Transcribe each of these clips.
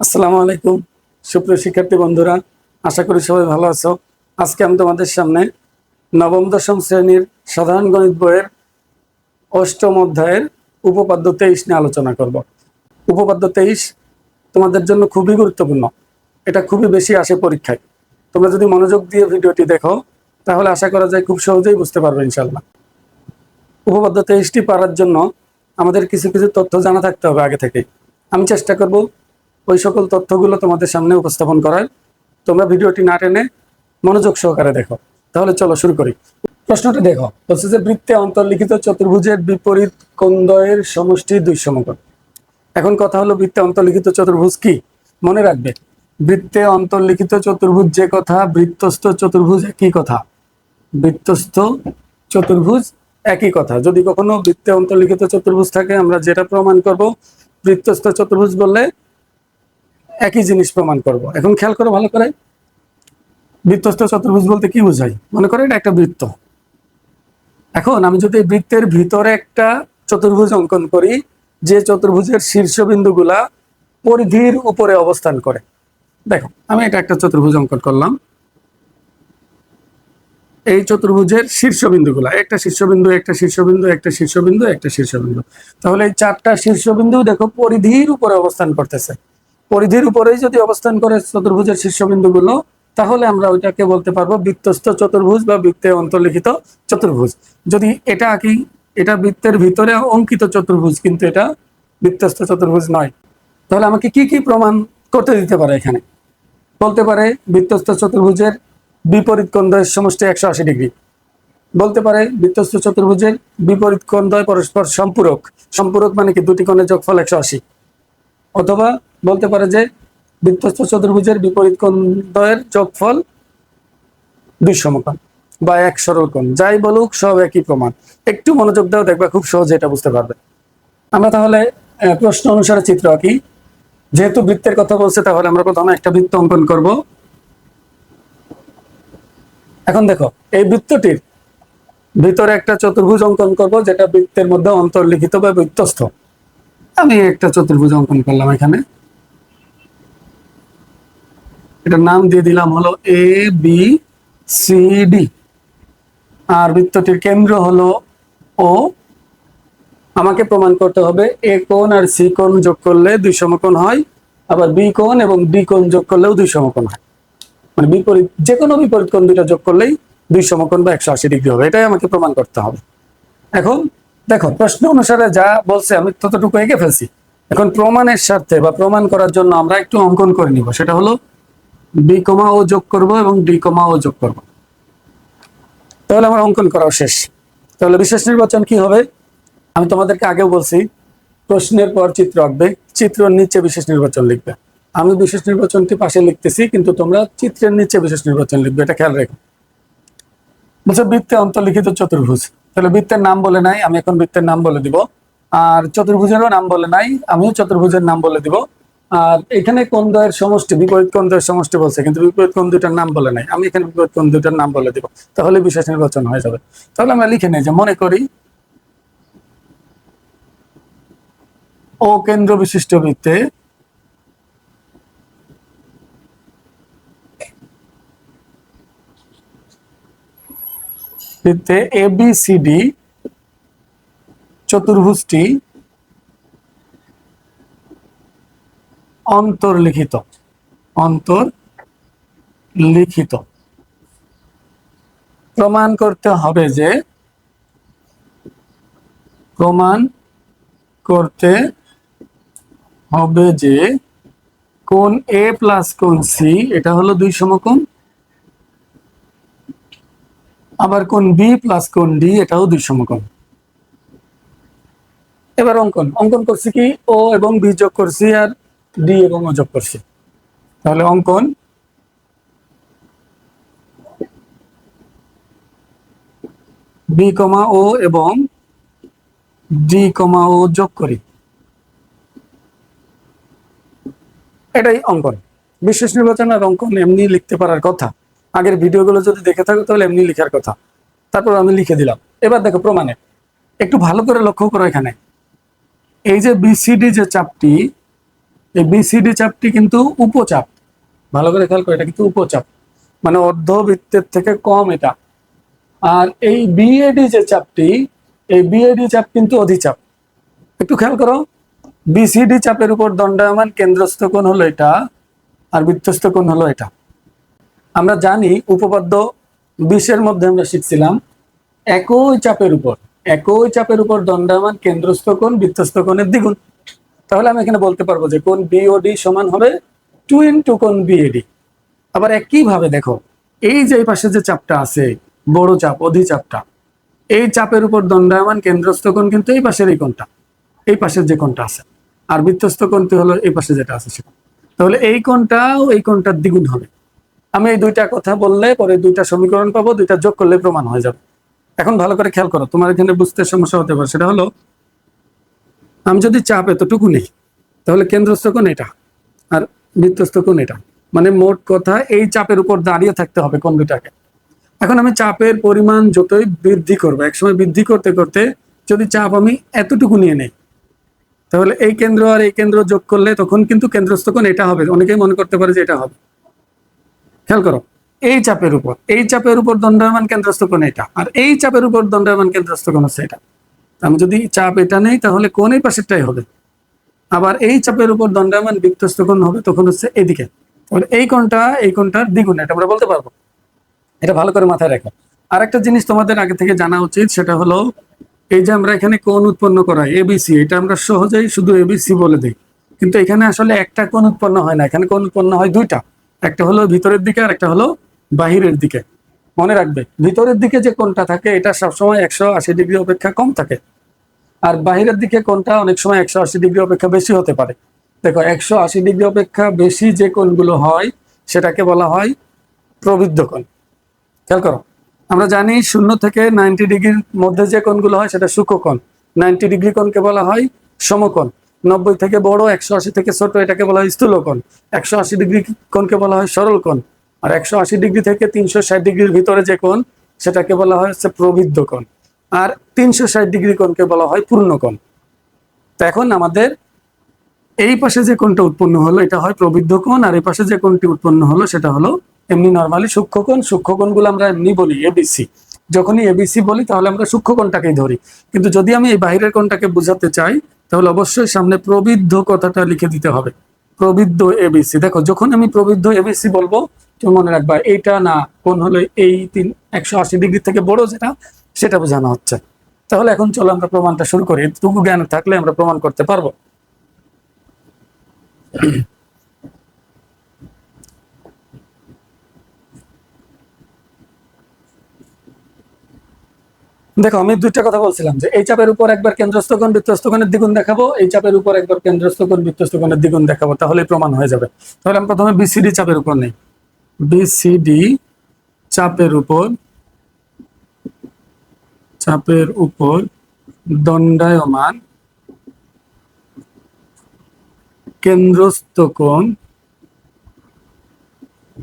আসসালামু আলাইকুম। সুপ্রিয় শিক্ষার্থী বন্ধুরা, আশা করি সবাই ভালো আছো। আজকে আমি তোমাদের সামনে নবম, দশম শ্রেণির সাধারণ গণিত বইয়ের অষ্টম অধ্যায়ের উপপাদ্য তেইশ নিয়ে আলোচনা করব। উপপাদ্য তেইশ তোমাদের জন্য খুবই গুরুত্বপূর্ণ। এটা খুবই বেশি আসে পরীক্ষায়। তোমরা যদি মনোযোগ দিয়ে ভিডিওটি দেখো, তাহলে আশা করা যায় খুব সহজেই বুঝতে পারবে ইনশাল্লাহ উপপাদ্য তেইশটি পারার জন্য আমাদের কিছু কিছু তথ্য জানা থাকতে হবে আগে থেকে আমি চেষ্টা করব ওই সকল তথ্যগুলো তোমাদের সামনে উপস্থাপন করার তোমরা ভিডিওটি না টেনে মনোযোগ সহকারে দেখো। তাহলে চলো শুরু করি। প্রশ্নটা দেখো। বলছে যে বৃত্তে অন্তর্লিখিত চতুর্ভুজের বিপরীত কোন্দয়ের সমষ্টি দুই সমকোণ। এখন কথা হলো বৃত্তে অন্তর্লিখিত চতুর্ভুজ কি? মনে রাখবে, বৃত্তে অন্তর্লিখিত চতুর্ভুজ যে কথা, বৃত্তস্থ চতুর্ভুজ একই কথা। বৃত্তস্থ চতুর্ভুজ একই কথা। যদি কখনো বৃত্তে অন্তর্লিখিত চতুর্ভুজ থাকে, আমরা যেটা প্রমাণ করব, বৃত্তস্থ চতুর্ভুজ বললে একই জিনিস প্রমাণ করব। এখন খেয়াল করো ভালো করে। বৃত্তস্থ চতুর্ভুজ বলতে কি বোঝাই মনে করো এটা একটা বৃত্ত। এখন আমি যদি বৃত্তের ভিতরে একটা চতুর্ভুজ অঙ্কন করি, যে চতুর্ভুজের শীর্ষবিন্দুগুলা পরিধির উপরে অবস্থান করে। দেখো, আমি এটা একটা চতুর্ভুজ অঙ্কন করলাম। এই চতুর্ভুজের শীর্ষবিন্দুগুলা, একটা শীর্ষবিন্দু একটা শীর্ষবিন্দু একটা শীর্ষবিন্দু একটা শীর্ষবিন্দু। তাহলে এই চারটা শীর্ষবিন্দু দেখো পরিধির উপরে অবস্থান করতেছে। পরিধির উপরেই যদি অবস্থান করে চতুর্ভুজের শীর্ষবিন্দুগুলো, তাহলে আমরা ওইটাকে বলতে পারব বৃত্তস্থ চতুর্ভুজ বা বৃত্তে অন্তর্লিখিত চতুর্ভুজ। যদি এটা কি, এটা বৃত্তের ভিতরে অঙ্কিত চতুর্ভুজ, কিন্তু এটা বৃত্তস্থ চতুর্ভুজ নয়। তাহলে আমাকে কি কি প্রমাণ করতে দিতে পারে এখানে? বলতে পারে বৃত্তস্থ চতুর্ভুজের বিপরীত কোণদ্বয়ের সমষ্টি একশো আশি ডিগ্রি। বলতে পারে বৃত্তস্থ চতুর্ভুজের বিপরীত কোণদ্বয় পরস্পর সম্পূরক। সম্পূরক মানে কি, দুটি কোণের যোগফল একশো আশি। অথবা বলতে পারে যে বৃত্তস্থ চতুর্ভুজের বিপরীত কোণদ্বয়ের যোগফল দুই সমকোণ বা এক সরল কোণ। যাই বলুক, সব একই প্রমাণ। একটু মনোযোগ দাও, দেখবা খুব সহজে এটা বুঝতে পারবে। আমরা তাহলে প্রশ্ন অনুসারে চিত্র আঁকি। যেহেতু বৃত্তের কথা বলছে, তাহলে আমরা প্রথমে একটা বৃত্ত অঙ্কন করব। এখন দেখো, এই বৃত্তটির ভিতরে একটা চতুর্ভুজ অঙ্কন করব, যেটা বৃত্তের মধ্যে অন্তর্লিখিত বা বৃত্তস্থ আমি একটা চতুর্ভুজ অঙ্কন করলাম এখানে। এটার নাম দিয়ে দিলাম হলো এ বি সি ডি আর বৃত্তটির কেন্দ্র হলো ও আমাকে প্রমাণ করতে হবে এ কোণ আর সি কোণ যোগ করলে দুই সমকোণ হয়, আবার বি কোণ এবং ডি কোণ যোগ করলেও দুই সমকোণ হয়। মানে বিপরীত যে কোনো বিপরীত কোণ দুইটা যোগ করলেই দুই সমকোণ বা একশো আশি ডিগ্রি হবে, এটাই আমাকে প্রমাণ করতে হবে। এখন দেখো, প্রশ্ন অনুসারে যা বলছে আমি ততটুকু এঁকে ফেলছি। এখন প্রমাণের স্বার্থে বা প্রমাণ করার জন্য আমরা একটু অঙ্কন করে নিব, সেটা হলো বি কমা ও যোগ করব এবং ডি কমা ও যোগ করব। তাহলে আমার অঙ্কন করাও শেষ। তাহলে বিশেষ নির্বাচন কি হবে? আমি তোমাদেরকে আগেও বলছি, প্রশ্নের পর চিত্র আঁকবে, চিত্রের নিচে বিশেষ নির্বাচন লিখবে। আমি বিশেষ নির্বাচনটি পাশে লিখতেছি, কিন্তু তোমরা চিত্রের নিচে বিশেষ নির্বাচন লিখবে, এটা খেয়াল রেখো। বলছে, বৃত্তে অন্তর্লিখিত চতুর্ভুজ। তাহলে বৃত্তের নাম বলে নাই, আমি এখন বৃত্তের নাম বলে দিব। আর চতুর্ভুজেরও নাম বলে নাই, আমিও চতুর্ভুজের নাম বলে দিব। আর এখানে দ্বয়ের সমষ্টি? বিপরীত দ্বয়ের সমষ্টি বলছে? কিন্তু বিপরীত কোন দুইটার নাম বলে নাই। আমি এখানে বিপরীত কোন দুইটার নাম বলে দিব। তাহলে বিশেষ নির্বাচন হয়ে যাবে। তাহলে আমরা লিখে নিই যে মনে করি ও কেন্দ্র বিশিষ্ট বৃত্তে বৃত্তে এ বি চতুর্ভুজটি অন্তর্লিখিত। অন্তর্লিখিত। প্রমাণ করতে হবে যে প্রমাণ করতে হবে যে কোন এ প্লাস কোন সি এটা হলো দুই সমকোণ। আবার কোন বি প্লাস কোন ডি এটাও দুই সমকোণ। এবার অঙ্কন। অঙ্কন করছি কি? ও এবং বি যোগ করছি আর ডি এবং ও যোগ করছি। তাহলে অঙ্কন? বি কমা ও এবং ডি কমা ও যোগ করি। এটাই অঙ্কন। বিশেষ নির্বাচন আর অঙ্কন এমনি লিখতে পারার কথা। আগের ভিডিওগুলো যদি দেখে থাকো তাহলে এমনি লিখার কথা। তারপর আমি লিখে দিলাম। এবার দেখো প্রমাণে। একটু ভালো করে লক্ষ্য করো এখানে। এই যে বিসিডি যে চাপটি এই বিসিডি চাপটি কিন্তু উপচাপ। ভালো করে খেয়াল করে, এটা কিন্তু উপচাপ। মানে অর্ধবৃত্তের থেকে কম এটা। আর এই বিএডি যে চাপটি, এই বিএডি চাপ কিন্তু অধিচাপ। একটু খেয়াল করো বিসিডি চাপের উপর দণ্ডায়মান কেন্দ্রস্থ কোণ হলো এটা, আর বৃত্তস্থ কোণ হলো এটা। আমরা জানি উপপাদ্য বিশের মধ্যে আমরা শিখছিলাম, একই চাপের উপর, একই চাপের উপর দণ্ডায়মান কেন্দ্রস্থ কোণ, বৃত্তস্থ কোণের দ্বিগুণ। তাহলে আমি এখানে বলতে পারব যে কোণ বিওডি সমান হবে টু ইন্টু কোণ বিএডি আবার একইভাবে দেখো, এই যে পাশে যে চাপটা আছে, বড় চাপ অধিচাপটা এই চাপের উপর দণ্ডায়মান কেন্দ্রস্থ কোণ কিন্তু এই পাশের এই কোণটা, এই পাশের যে কোণটা আছে। আর বৃত্তস্থ কোণটি হলো এই পাশে যেটা আছে সেটা। তাহলে এই কোণটাও এই কোণটার দ্বিগুণ হবে। আমি এই দুইটা কথা বললে পরে দুইটা সমীকরণ পাবো, দুইটা যোগ করলে প্রমাণ হয়ে যাবে। এখন ভালো করে খেয়াল করো, তোমার এখানে বুঝতে সমস্যা হতে পারে। সেটা হলো আমি যদি চাপ এতটুকু নেই, তাহলে কেন্দ্রস্থ কোণ এটা আর বৃত্তস্থ কোণ এটা। মানে মোট কথা এই চাপের উপর দাঁড়িয়ে থাকতে হবে কোন দুটাকে। এখন আমি চাপের পরিমাণ যতই বৃদ্ধি করব, একসময় বৃদ্ধি করতে করতে যদি চাপ আমি এতটুকু নিয়ে নেই, তাহলে এই কেন্দ্র আর এই কেন্দ্র যোগ করলে তখন কিন্তু কেন্দ্রস্থ কোণ এটা হবে। অনেকেই মনে করতে পারে যে এটা হবে। খেয়াল করো, এই চাপের উপর, এই চাপের উপর দণ্ডায়মান কেন্দ্রস্থ কোণ এটা আর এই চাপের উপর দণ্ডায়মান কেন্দ্রস্থ কোণ হচ্ছে এটা। আমি যদি চাপ এটা নেই, তাহলে কোন এই পাশেরটাই হবে? আবার এই চাপের উপর দণ্ডায়মান বৃত্তস্থ কোণ হবে, তখন হচ্ছে এদিকে। এই কোণটা, এই কোণটার দ্বিগুণ, এটা আমরা বলতে পারব। এটা ভালো করে মাথায় রাখো। আর একটা জিনিস তোমাদের আগে থেকে জানা উচিত, সেটা হলো এই যে আমরা এখানে কোণ উৎপন্ন করাই এবিসি এটা আমরা সহজেই শুধু এবিসি বলে দিই। কিন্তু এখানে আসলে একটা কোণ উৎপন্ন হয় না, এখানে কোণ উৎপন্ন হয় দুইটা। একটা হলো ভিতরের দিকে আর একটা হলো বাহিরের দিকে। মনে রাখবে। ভিতরের দিকে যে কোনটা থাকে, এটা সবসময় একশো আশি ডিগ্রি অপেক্ষা কম থাকে। আর বাহিরের দিকে কোনটা অনেক সময় একশো আশি ডিগ্রি অপেক্ষা বেশি হতে পারে। দেখো, একশো আশি ডিগ্রি অপেক্ষা বেশি যে কোণগুলো হয়, সেটাকে বলা হয় প্রবৃদ্ধ কোণ। খেয়াল করো, আমরা জানি শূন্য থেকে নাইনটি ডিগ্রির মধ্যে যে কোণগুলো হয়, সেটা সূক্ষ্মকোণ নাইনটি ডিগ্রি কোণকে বলা হয় সমকোণ। নব্বই থেকে বড়, একশো আশি থেকে ছোট, এটাকে বলা হয় স্থূলকোণ একশো আশি ডিগ্রি কোণকে বলা হয় সরল কোণ। আর একশো আশি ডিগ্রি থেকে তিনশো ষাট ডিগ্রির ভিতরে যে কোণ, সেটাকে বলা হয় হচ্ছে প্রবৃদ্ধ কোণ। আর তিনশো ষাট ডিগ্রি কোণকে বলা হয় পূর্ণ কোণ। তো এখন আমাদের এই পাশে যে কোণটা উৎপন্ন হলো, এটা হয় প্রবৃদ্ধ কোণ, আর এই পাশে যে কোণটি উৎপন্ন হলো, সেটা হলো এমনি নর্মালি সূক্ষ্মকোণ সূক্ষ্মকোণগুলো আমরা এমনি বলি এবিসি যখনই এবিসি বলি, তাহলে আমরা সূক্ষ্মকোণটাকেই ধরি। কিন্তু যদি আমি এই বাইরের কোণটাকে বোঝাতে চাই, তাহলে অবশ্যই সামনে প্রবৃদ্ধ কথাটা লিখে দিতে হবে। প্রবৃদ্ধ এবিসি দেখো, যখন আমি প্রবৃদ্ধ এবিসি বলব তুমি মনে রাখবা, এইটা না, কোন হলো এই তিন একশো আশি ডিগ্রি থেকে বড় যেটা, সেটা বোঝানো হচ্ছে। তাহলে এখন চলো আমরা প্রমাণটা শুরু করি এটুকু জ্ঞান থাকলে আমরা প্রমাণ করতে পারব। দেখো, আমি দুইটা কথা বলছিলাম যে এই চাপের উপর একবার কেন্দ্রস্থ কোণ বৃত্তস্থ কোণের দ্বিগুণ দেখাবো, এই চাপের উপর একবার কেন্দ্রস্থ কোণ দ্বিগুণ দেখাবো তাহলে প্রমাণ হয়ে যাবে। তাহলে আমি প্রথমে বিসিডি চাপের উপর নেই। বিসিডি চাপের উপর চাপের উপর দণ্ডায়মান কেন্দ্রস্থ কোণ।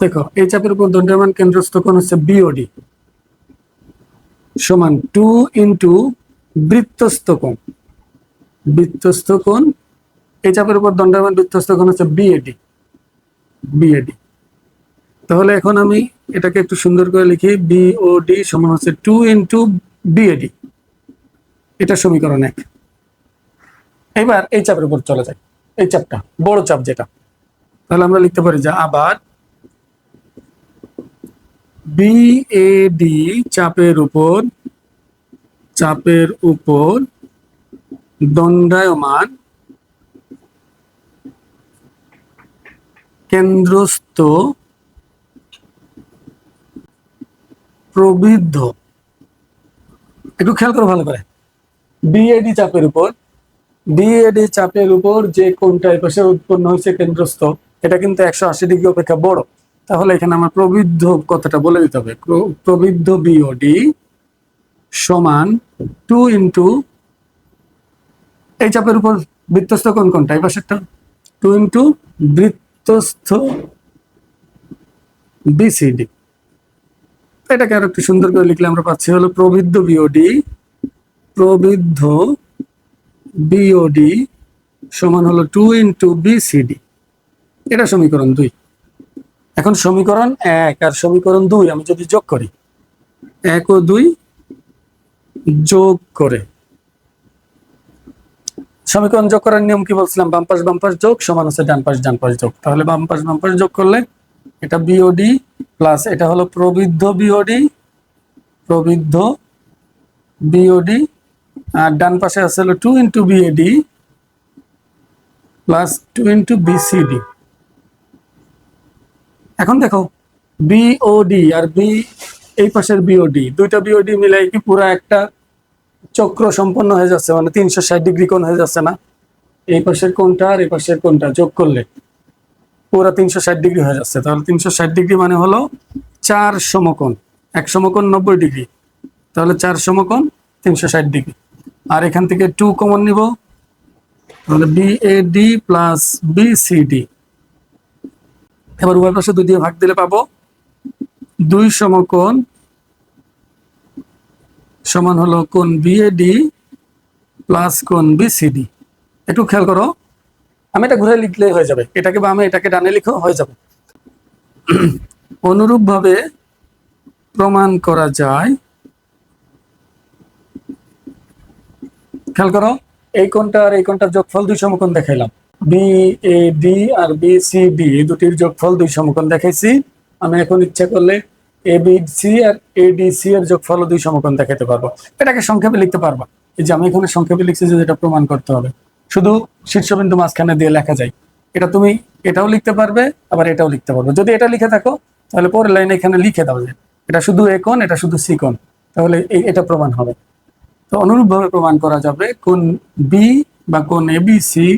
দেখো, এই চাপের উপর দণ্ডায়মান কেন্দ্রস্থ কোণ হচ্ছে বিওডি সমান টু ইন্টু বৃত্তস্থ কোণ। বৃত্তস্থ কোণ, এই চাপের উপর দণ্ডায়মান বৃত্তস্থ কোণ হচ্ছে বিএডি বিএডি তাহলে এখন আমি এটাকে একটু সুন্দর করে লিখি বিওডি সমান হচ্ছে টু ইন্টু বিএডি এটা সমীকরণ এক। এবার এই চাপের উপর চলে যায় এই চাপটা, বড় চাপ যেটা। তাহলে আমরা লিখতে পারি যে আবার বিএডি চাপের উপর চাপের উপর দণ্ডায়মান কেন্দ্রস্থ প্রবৃদ্ধ। একটু খেয়াল করো ভালো করে। বিএডি চাপের উপর। বিএডি চাপের উপর যে কোনটা এই পাশে উৎপন্ন হয়েছে কেন্দ্রস্থ, এটা কিন্তু একশো আশি ডিগ্রি অপেক্ষা বড়। তাহলে এখানে আমার প্রবৃদ্ধ কথাটা বলে দিতে হবে। প্র- প্রবৃদ্ধ বিওডি সমান টু ইন্টু এই চাপের উপর বৃত্তস্থ কোন কোনটা এই পাশেরটা টু ইন্টু বৃত্তস্থ বিসিডি এটাকে আরও একটু সুন্দর করে লিখলে আমরা পাচ্ছি হলো প্রবৃদ্ধ বিওডি প্রবৃদ্ধ বিওডি সমান হলো টু ইন্টু বিসিডি এটা সমীকরণ দুই। এখন সমীকরণ এক আর সমীকরণ দুই আমি যদি যোগ করি, এক ও দুই যোগ করে। সমীকরণ যোগ করার নিয়ম কি বলছিলাম? বাম পাশ বাম পাশ যোগ, সমান হচ্ছে ডান পাশ ডান পাশ যোগ। তাহলে বাম পাশ বাম পাশ যোগ করলে এটা বিওডি প্লাস এটা হলো প্রবৃদ্ধ বিওডি প্রবৃদ্ধ বিওডি আর ডান পাশে আছে হলো two into BAD plus two into BCD এখন দেখো বিওডি আর বি এই পাশের বিওডি দুইটা বিওডি মিলাই কি পুরো একটা চক্র সম্পন্ন হয়ে যাচ্ছে মানে তিনশো ষাট ডিগ্রি কোণ হয়ে যাচ্ছে না। এই পাশের কোনটা আর এই পাশের কোণটা যোগ করলে পুরো তিনশো ষাট ডিগ্রি হয়ে যাচ্ছে। তাহলে তিনশো ষাট ডিগ্রি মানে হলো চার সমকোণ, এক সমকোণ নব্বই ডিগ্রি। তাহলে চার সমকোণ তিনশো ষাট ডিগ্রি। আর এখান থেকে টু কমন নিব। তাহলে B A D plus B C D এবার উভয় পাশে দুই দিয়ে ভাগ দিলে পাবো দুই সমকোণ সমান হলো কোণ বিএডি প্লাস কোণ বিসিডি একটু খেয়াল করো আমি এটা ঘুরে লিখলে হয়ে যাবে। এটাকে বা আমি এটাকে ডানে লিখো হয়ে যাবে। অনুরূপভাবে প্রমাণ করা যায়। খেয়াল করো, এই কোনটা আর এই কোণটার যোগফল দুই সমকোণ দেখাইলাম। বি এ ডি আর বি সি ডি এই দুটির যোগফল দুই সমকোণ দেখাইছি। আমি এখন ইচ্ছা করলে এ বি সি আর এ ডি সি এর যোগফল দুই সমকোণ দেখাতে পারব। এটাকে সংক্ষেপে লিখতে পারবা। এই যে আমি এখানে সংক্ষেপে লিখছি যে এটা প্রমাণ করতে হবে। শুধু শীর্ষবিন্দু মাঝখানে দিয়ে লেখা যায়। এটা তুমি এটাও লিখতে পারবে, আবার এটাও লিখতে পারবে। যদি এটা লিখে থাকো, তাহলে পরের লাইনে এখানে লিখে দাও যে এটা শুধু এ কোণ, এটা শুধু সি কোণ। তাহলে এটা প্রমাণ হবে। তো অনুরূপভাবে প্রমাণ করা যাবে কোন বি বা কোন এবিসি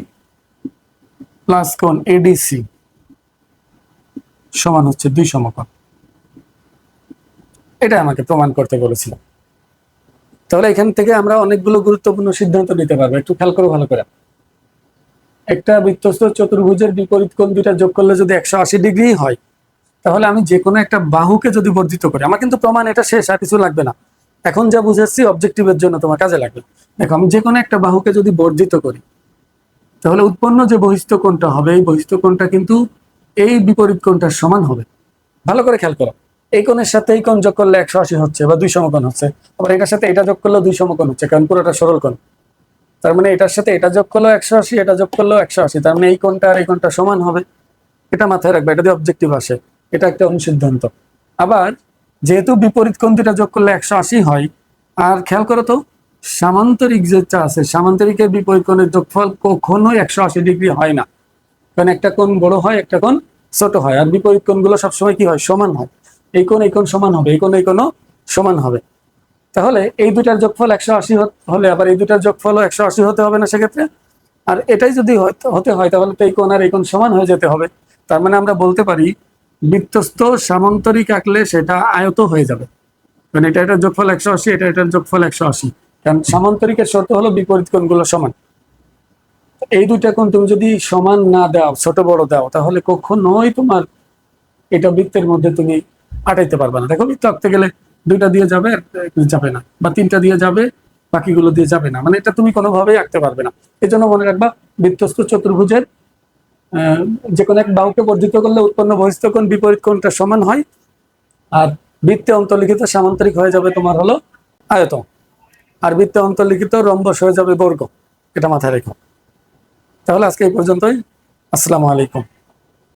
প্লাস কোন এডিসি সমান হচ্ছে দুই সমকোণ। এটা আমাকে প্রমাণ করতে বলেছিল। তাহলে এখান থেকে আমরা অনেকগুলো গুরুত্বপূর্ণ সিদ্ধান্ত নিতে পারব। একটু খেয়াল করো ভালো করে। একটা বৃত্তস্থ চতুর্ভুজের বিপরীত কোণ দুইটা যোগ করলে যদি একশো আশি ডিগ্রি হয়, তাহলে আমি যে কোনো একটা বাহুকে যদি বর্ধিত করি, আমার কিন্তু প্রমাণ এটা শেষ, আর কিছু লাগবে না। এখন যা বুঝেছি অবজেক্টিভের জন্য তোমার কাজে লাগবে। দেখো, আমি যে কোনো একটা বাহুকে যদি বর্ধিত করি, তাহলে উৎপন্ন যে বহিস্থ কোণটা হবে, এই বহিস্থ কোণটা কিন্তু এই বিপরীত কোণটার সমান হবে। ভালো করে খেয়াল করো, এই কোণের সাথে এই কোণ যোগ করলে একশো আশি হচ্ছে বা দুই সমকোণ হচ্ছে, আবার এটার সাথে এটা যোগ করলে দুই সমকোণ হচ্ছে, কারণ পুরোটা সরল কোণ। তার মানে এটার সাথে এটা যোগ করলেও একশো আশি, এটা যোগ করলেও একশো আশি। তার মানে এই কোনটা আর এই কোনটা সমান হবে। এটা মাথায় রাখবে, এটা দিয়ে অবজেক্টিভ আসে। এটা একটা অনুসিদ্ধান্ত। আবার যেহেতু বিপরীত কোণ যোগ করলে একশো আশি হয়, আর খেয়াল করো তো, সামান্তরিক যেটা আছে, সামান্তরিকের বিপরীত কোণের যোগফল কখনোই একশো আশি ডিগ্রি হয় না। কারণ একটা কোণ বড় হয়, একটা কোণ ছোট হয়। আর বিপরীত কোণগুলো সবসময় কি হয়? সমান হয়। এই কোণ এই কোণ সমান হবে, এই কোণ, এই কোণও সমান হবে। তাহলে এই দুটার যোগফল একশো আশি হলে আবার এই দুটার যোগফলও একশো আশি হতে হবে না সেক্ষেত্রে। আর এটাই যদি হতে- হয়, তাহলে তো এই কোণ আর এই কোণ সমান হয়ে যেতে হবে। তার মানে আমরা বলতে পারি বৃত্তস্থ সামান্তরিক আঁকলে সেটা আয়ত হয়ে যাবে। মানে এটা এটার যোগফল একশো আশি, এটা এটার যোগফল একশো আশি। কারণ সামান্তরিকের শর্ত হলো বিপরীত কোণগুলো সমান। এই দুইটা কোণ তুমি যদি সমান না দাও, ছোট বড় দাও, তাহলে কখনোই তোমার এটা বৃত্তের মধ্যে তুমি আটাইতে পারবে না। দেখো বৃত্ত আঁকতে গেলে দুইটা দিয়ে যাবে যাবে না। বা তিনটা দিয়ে যাবে, বাকিগুলো দিয়ে যাবে না। মানে এটা তুমি কোনোভাবেই আঁকতে পারবে না। এই জন্য মনে রাখবা বৃত্তস্থ চতুর্ভুজের যে কোনো এক বাহুকে বর্ধিত করলে উৎপন্ন বহিস্থ কোণ বিপরীত কোণটা সমান হয়, আর বৃত্তে অন্তর্লিখিত সামান্তরিক হয়ে যাবে তোমার হলো আয়ত আর বৃত্তে অন্তর্লিখিত রম্বস হয়ে যাবে বর্গ। এটা মাথায় রেখো। তাহলে আজকে এই পর্যন্তই। আসসালামু আলাইকুম।